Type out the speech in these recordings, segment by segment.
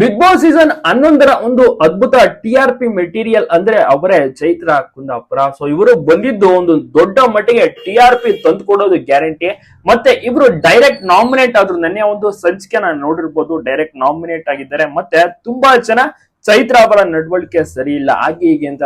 Big boss season ಹನ್ನೊಂದರ ಒಂದು ಅದ್ಭುತ ಟಿ ಆರ್ ಪಿ ಮೆಟೀರಿಯಲ್ ಅಂದ್ರೆ ಅವರೇ ಚೈತ್ರ ಕುಂದಾಪುರ. ಸೊ ಇವರು ಬಂದಿದ್ದು ಒಂದು ದೊಡ್ಡ ಮಟ್ಟಿಗೆ ಟಿ ಆರ್ ಪಿ ತಂದು ಕೊಡೋದು ಗ್ಯಾರಂಟಿ ಮತ್ತೆ ಇವರು ಡೈರೆಕ್ಟ್ ನಾಮಿನೇಟ್ ಆದ್ರು ನೆನ್ನೆ ಒಂದು ಸಂಚಿಕೆ ನಾನು ನೋಡಿರ್ಬೋದು ಡೈರೆಕ್ಟ್ ನಾಮಿನೇಟ್ ಆಗಿದ್ದಾರೆ. ಮತ್ತೆ ತುಂಬಾ ಜನ ಚೈತ್ರ ಅವರ ನಡವಳಿಕೆ ಸರಿ ಇಲ್ಲ, ಹಾಗೆ ಹೀಗೆ ಅಂತ.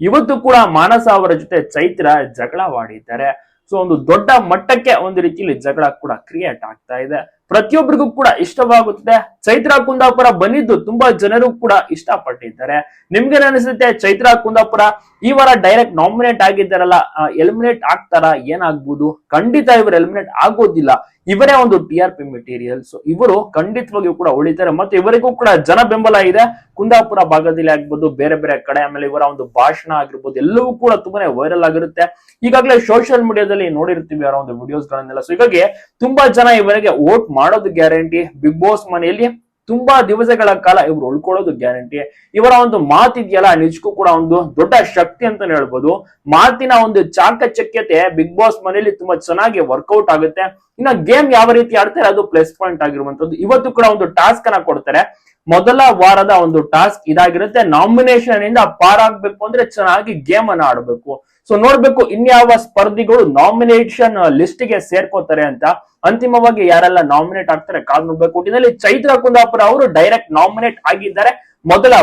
ಇವತ್ತು ಕೂಡ ಮಾನಸ ಅವರ ಜೊತೆ ಚೈತ್ರ ಜಗಳವಾಡಿದ್ದಾರೆ ಸೊ ಒಂದು ದೊಡ್ಡ ಮಟ್ಟಕ್ಕೆ ಒಂದು ರೀತಿಯಲ್ಲಿ ಜಗಳ ಕೂಡ ಕ್ರಿಯೇಟ್ ಆಗ್ತಾ ಇದೆ. ಪ್ರತಿಯೊಬ್ಬರಿಗೂ ಕೂಡ ಇಷ್ಟವಾಗುತ್ತದೆ. ಚೈತ್ರ ಕುಂದಾಪುರ ಬಂದಿದ್ದು ತುಂಬಾ ಜನರು ಕೂಡ ಇಷ್ಟಪಟ್ಟಿದ್ದಾರೆ. ನಿಮ್ಗೆ ಅನಿಸುತ್ತೆ? ಚೈತ್ರ ಕುಂದಾಪುರ ಈ ವಾರ ಡೈರೆಕ್ಟ್ ನಾಮಿನೇಟ್ ಆಗಿದ್ದಾರಲ್ಲ ಎಲಿಮಿನೇಟ್ ಆಗ್ತಾರ? ಏನಾಗ್ಬೋದು? ಖಂಡಿತ ಇವರು ಎಲಿಮಿನೇಟ್ ಆಗೋದಿಲ್ಲ. ಇವರೇ ಒಂದು T R P material so ಇವರು ಖಂಡಿತವಾಗಿಯೂ ಕೂಡ ಉಳಿತಾರೆ. ಮತ್ತೆ ಇವರಿಗೂ ಕೂಡ ಜನ ಬೆಂಬಲ ಇದೆ. ಕುಂದಾಪುರ ಭಾಗದಲ್ಲಿ ಆಗ್ಬೋದು, ಬೇರೆ ಬೇರೆ ಕಡೆ, ಆಮೇಲೆ ಇವರ ಒಂದು ಭಾಷಣ ಆಗಿರ್ಬೋದು, ಎಲ್ಲವೂ ಕೂಡ ತುಂಬಾನೇ ವೈರಲ್ ಆಗಿರುತ್ತೆ. ಈಗಾಗಲೇ ಸೋಷಿಯಲ್ ಮೀಡಿಯಾದಲ್ಲಿ ನೋಡಿರ್ತೀವಿ ಅವರ ಒಂದು ವಿಡಿಯೋಸ್ ಗಳನ್ನೆಲ್ಲ. ಸೊ ಹೀಗಾಗಿ ತುಂಬಾ ಜನ ಇವರಿಗೆ ವೋಟ್ ಮಾಡೋದು ಗ್ಯಾರಂಟಿ ಬಿಗ್ ಬಾಸ್ ಮನೆಯಲ್ಲಿ ತುಂಬಾ ದಿವಸಗಳ ಕಾಲ ಇವರು ಉಳ್ಕೊಳ್ಳೋದು ಗ್ಯಾರಂಟಿ ಇವರ ಒಂದು ಮಾತಿದೆಯಲ್ಲ, ನಿಜಕ್ಕೂ ಕೂಡ ಒಂದು ದೊಡ್ಡ ಶಕ್ತಿ ಅಂತ ಹೇಳ್ಬೋದು. ಮಾತಿನ ಒಂದು ಚಾಕಚಕ್ಯತೆ ಬಿಗ್ ಬಾಸ್ ಮನೆಯಲ್ಲಿ ತುಂಬಾ ಚೆನ್ನಾಗಿ ವರ್ಕೌಟ್ ಆಗುತ್ತೆ. ಇನ್ನ ಗೇಮ್ ಯಾವ ರೀತಿ ಆಡ್ತಾರೆ ಅದು ಪ್ಲಸ್ ಪಾಯಿಂಟ್ ಆಗಿರುವಂತದ್ದು ಇವತ್ತು ಕೂಡ ಒಂದು ಟಾಸ್ಕ್ ಅನ್ನ ಕೊಡ್ತಾರೆ. ಮೊದಲ ವಾರದ ಒಂದು ಟಾಸ್ಕ್ ಇದಾಗಿರುತ್ತೆ. ನಾಮಿನೇಷನ್ ಇಂದ ಪಾರಾಗ್ಬೇಕು ಅಂದ್ರೆ ಚೆನ್ನಾಗಿ ಗೇಮ್ ಅನ್ನ ಆಡ್ಬೇಕು. ಸೊ ನೋಡ್ಬೇಕು ಇನ್ಯಾವ ಸ್ಪರ್ಧಿಗಳು ನಾಮಿನೇಷನ್ ಲಿಸ್ಟ್ಗೆ ಸೇರ್ಕೋತಾರೆ ಅಂತ. ಅಂತಿಮವಾಗಿ ಯಾರೆಲ್ಲ ನಾಮಿನೇಟ್ ಆಗ್ತಾರೆ ಕಾದ್ ನೋಡ್ಬೇಕು ಒಟ್ಟಿನಲ್ಲಿ ಚೈತ್ರ ಕುಂದಾಪುರ ಅವರು ಡೈರೆಕ್ಟ್ ನಾಮಿನೇಟ್ ಆಗಿದ್ದಾರೆ. ಮೊದಲ